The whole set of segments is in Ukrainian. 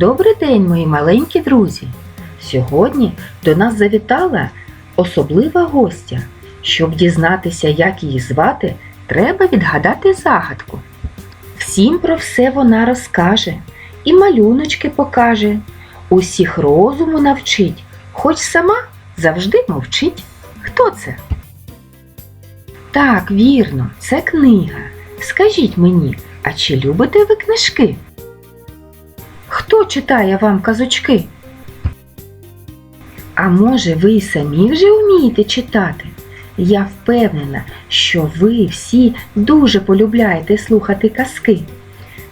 Добрий день, мої маленькі друзі! Сьогодні до нас завітала особлива гостя. Щоб дізнатися, як її звати, треба відгадати загадку. Всім про все вона розкаже і малюночки покаже, усіх розуму навчить, хоч сама завжди мовчить. Хто це? Так, вірно, це книга. Скажіть мені, а чи любите ви книжки? Читає вам казочки? А може, ви й самі вже вмієте читати? Я впевнена, що ви всі дуже полюбляєте слухати казки.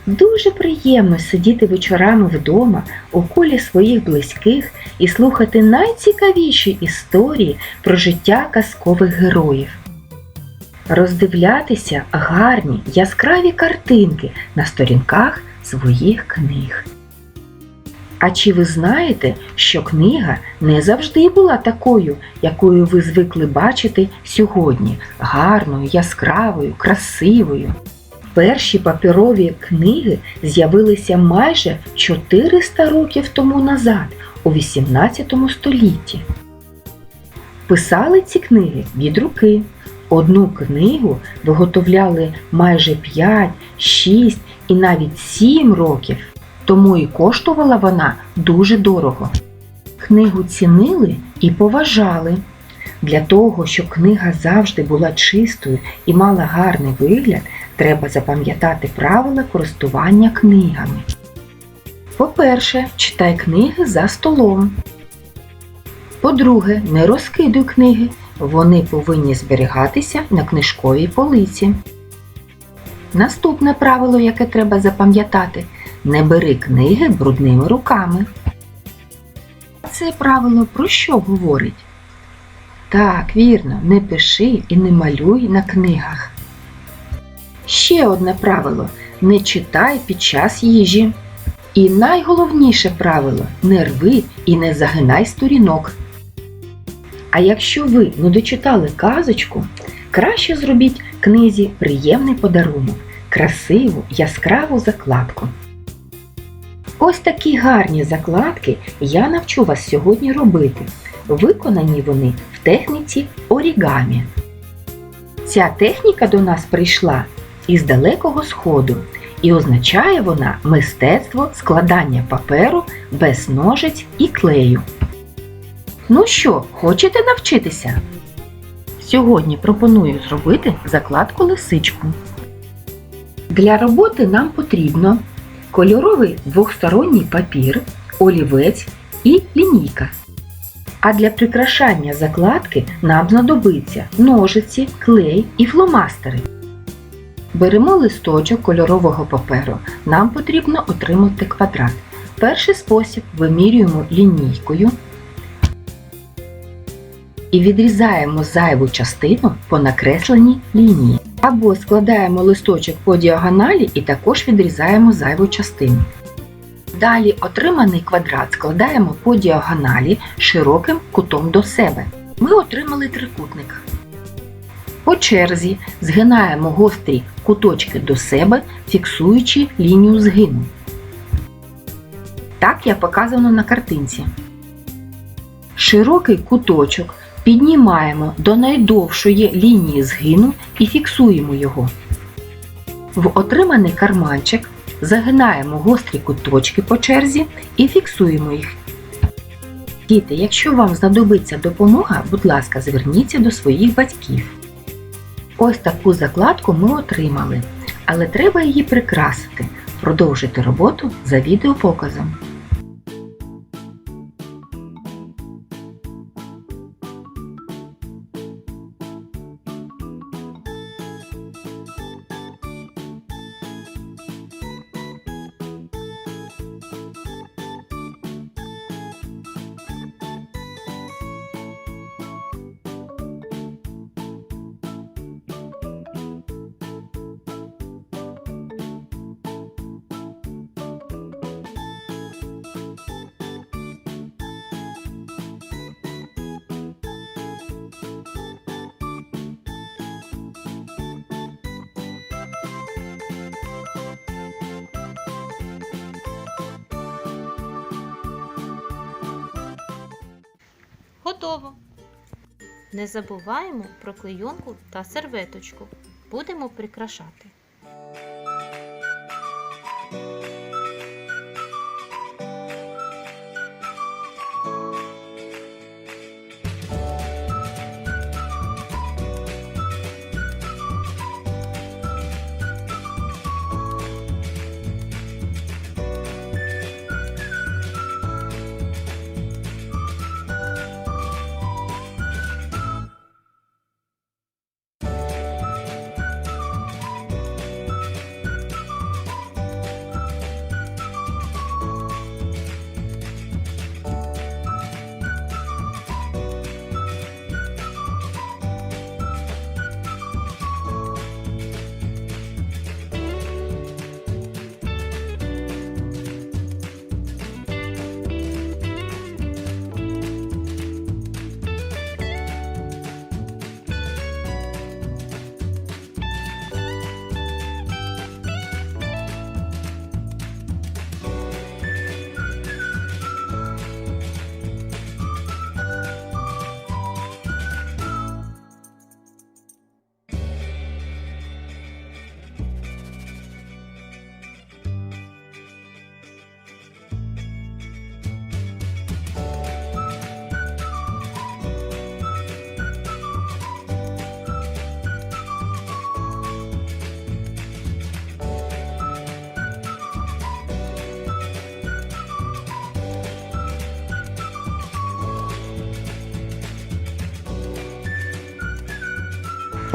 Дуже приємно сидіти вечорами вдома у колі своїх близьких і слухати найцікавіші історії про життя казкових героїв. Роздивлятися гарні яскраві картинки на сторінках своїх книг. А чи ви знаєте, що книга не завжди була такою, якою ви звикли бачити сьогодні, гарною, яскравою, красивою? Перші паперові книги з'явилися майже 400 років тому назад, у 18 столітті. Писали ці книги від руки. Одну книгу виготовляли майже 5, 6 і навіть 7 років тому і коштувала вона дуже дорого. Книгу цінили і поважали. Для того, щоб книга завжди була чистою і мала гарний вигляд, треба запам'ятати правила користування книгами. По-перше, читай книги за столом. По-друге, не розкидуй книги. Вони повинні зберігатися на книжковій полиці. Наступне правило, яке треба запам'ятати не бери книги брудними руками. Це правило про що говорить? Так, вірно, не пиши і не малюй на книгах. Ще одне правило не читай під час їжі. І найголовніше правило не рви і не загинай сторінок. А якщо ви не дочитали казочку, краще зробіть книзі приємний подарунок, красиву яскраву закладку. Ось такі гарні закладки я навчу вас сьогодні робити. Виконані вони в техніці орігамі. Ця техніка до нас прийшла із далекого сходу і означає вона мистецтво складання паперу без ножиць і клею. Ну що, хочете навчитися? Сьогодні пропоную зробити закладку лисичку. Для роботи нам потрібно кольоровий двохсторонній папір, олівець і лінійка. А для прикрашання закладки нам знадобиться ножиці, клей і фломастери. Беремо листочок кольорового паперу. Нам потрібно отримати квадрат. Перший спосіб вимірюємо лінійкою і відрізаємо зайву частину по накресленій лінії. Або складаємо листочок по діагоналі і також відрізаємо зайву частину. Далі отриманий квадрат складаємо по діагоналі широким кутом до себе. Ми отримали трикутник. По черзі згинаємо гострі куточки до себе, фіксуючи лінію згину. Так як показано на картинці. Широкий куточок Піднімаємо до найдовшої лінії згину і фіксуємо його. В отриманий карманчик загинаємо гострі куточки по черзі і фіксуємо їх. Діти, якщо вам знадобиться допомога, будь ласка, зверніться до своїх батьків. Ось таку закладку ми отримали, але треба її прикрасити. Продовжити роботу за відеопоказом. Готово. Не забуваємо про клейонку та серветочку. Будемо прикрашати.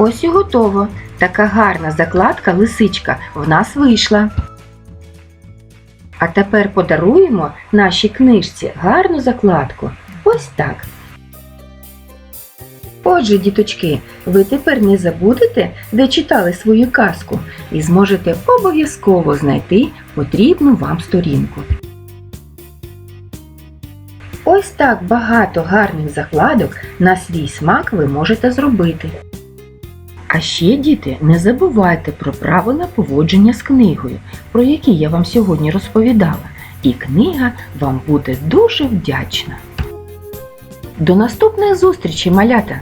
Ось і готово. Така гарна закладка лисичка в нас вийшла. А тепер подаруємо нашій книжці гарну закладку. Ось так. Отже, діточки, ви тепер не забудете, де читали свою казку, і зможете обов'язково знайти потрібну вам сторінку. Ось так багато гарних закладок на свій смак ви можете зробити. А ще, діти, не забувайте про правила поводження з книгою, про які я вам сьогодні розповідала, і книга вам буде дуже вдячна. До наступної зустрічі, малята!